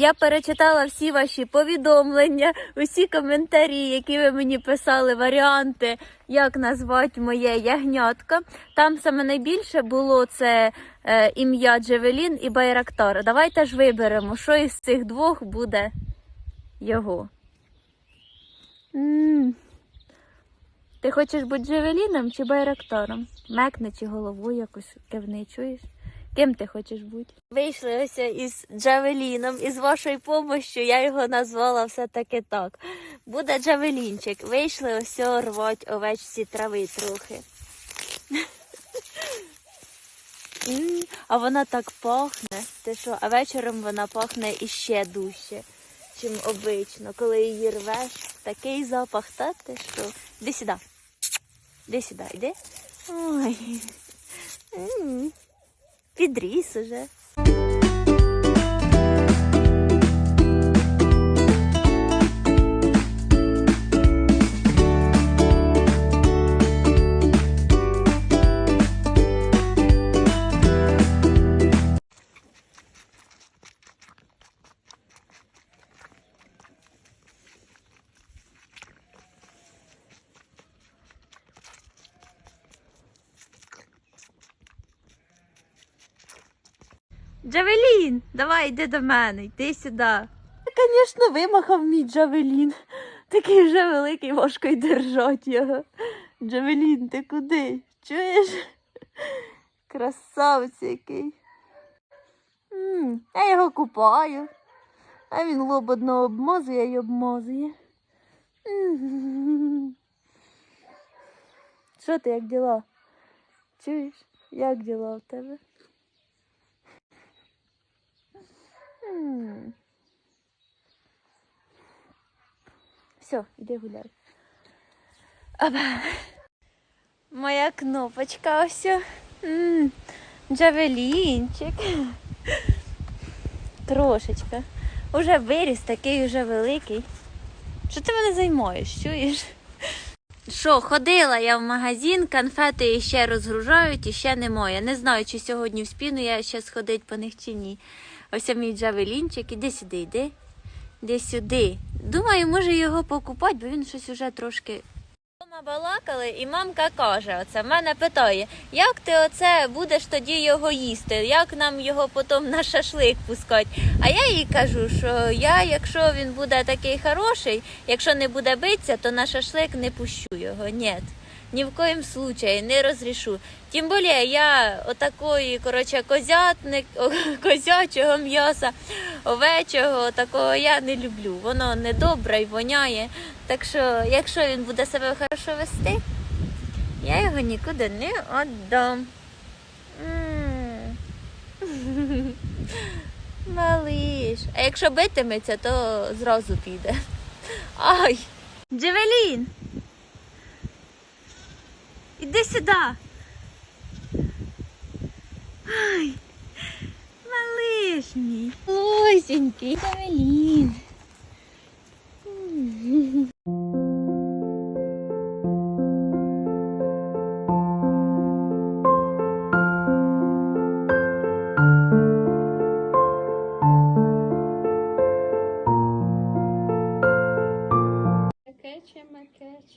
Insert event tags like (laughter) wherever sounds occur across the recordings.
Я перечитала всі ваші повідомлення, усі коментарі, які ви мені писали, варіанти, як назвати моє ягнятко. Там саме найбільше було це е, ім'я Джевелін і Байрактар. Давайте ж виберемо, що із цих двох буде його. м Ти хочеш бути Джевеліном чи Байрактаром? Мекне чи головою якось кивни, чуєш? Ким ти хочеш бути? Вийшли ось із Джавеліном, і з вашою допомогою я його назвала все-таки так. Буде Джавелінчик. Вийшли ось рвати овечці трави трохи. А вона так пахне. Ти що, а вечором вона пахне іще дужче, чим обично. Коли її рвеш, такий запах, та ти що? Іди сюди. Іди сюди, йди. Ой. М. Підріс Джавелін, давай йди до мене, йди сюди. Звісно, вимахав мій Джавелін. Такий вже великий, важко й держати його. Джавелін, ти куди? Чуєш? Красавець який. М, Я його купаю. А він лоб одного обмазує й обмазує. Що ти, як діла? Чуєш? Як діла в тебе? Все, іди гуляй. Опа. Моя кнопочка ось. М, Джавелінчик. Трошечка. Уже виріс, такий уже великий. Що ти мене займаєш, чуєш? Що, ходила я в магазин, конфети ще розгружають, і ще немає. Не знаю, чи сьогодні в спіну я ще сходить по них чи ні. Ось мій джавелінчик, іди сюди, йди. Іди сюди. Думаю, може його покупати, бо він щось уже трошки. Дома балакали, і мамка каже: оце мене питає, як ти оце будеш тоді його їсти? Як нам його потім на шашлик пускати? А я їй кажу, що я, якщо він буде такий хороший, якщо не буде битися, то на шашлик не пущу його. Ні. Ні в коїм случаї не розрішу. Тим більше я отакої, коротше, козятник, (laughs) козячого м'яса, овечого, такого я не люблю. Воно недобре і воняє. Так що, якщо він буде себе хорошо вести, я його нікуди не віддам. Малиш. А якщо битиметься, то зразу піде. Ай! Джевелін! Іди сюди. Ай, малиш мій. Лосенький. Джавелін.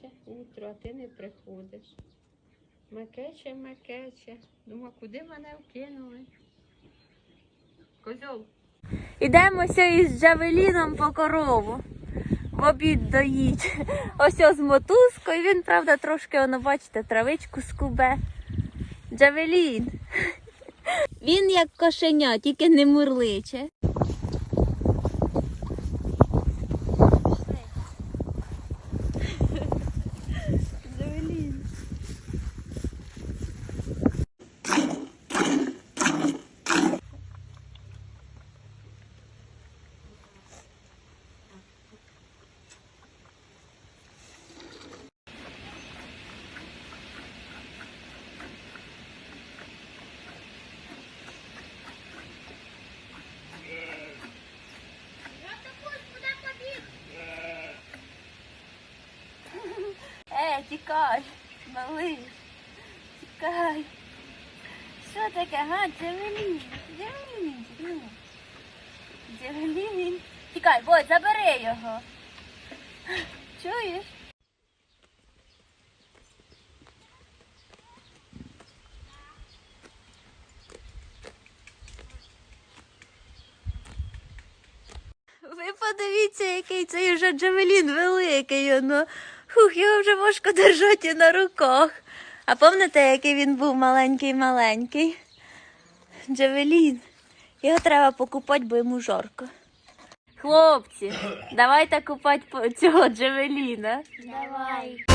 Мекече, утро, а ти не приходиш. Мекече, мекече. Думаю, куди мене вкинули? Козьол. Ідемося із Джавеліном по корову. В обід доїть. Ось з мотузкою. Він, правда, трошки, воно, бачите, травичку скубе. Джавелін. Він як кошеня, тільки не мурличе. Джавелін. Е, тікай, малий, тікай. Що таке, га, Джевелін? Джевелін, ну. Джевелін. Чекай, Бодь, забери його. Чуєш? Ви подивіться, який цей вже джавелін великий. Воно. Хух, його вже важко держати на руках. А пам'ятаєте, який він був маленький-маленький? Джавелін. Його треба покупати, бо йому жарко. Хлопці, давайте купати цього джавеліна. Давай.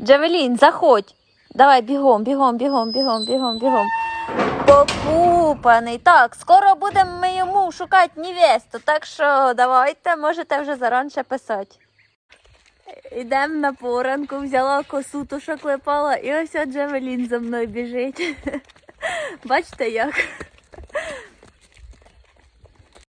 Джавелін, заходь. Давай бігом, бігом, бігом, бігом, бігом, бігом. Покупаний. Так, скоро будемо ми йому шукати невесту, так що давайте, можете вже заранше писати. Ідемо на поранку, взяла косу, ту що клепала, і ось Джавелін за мною біжить. (laughs) Бачите як?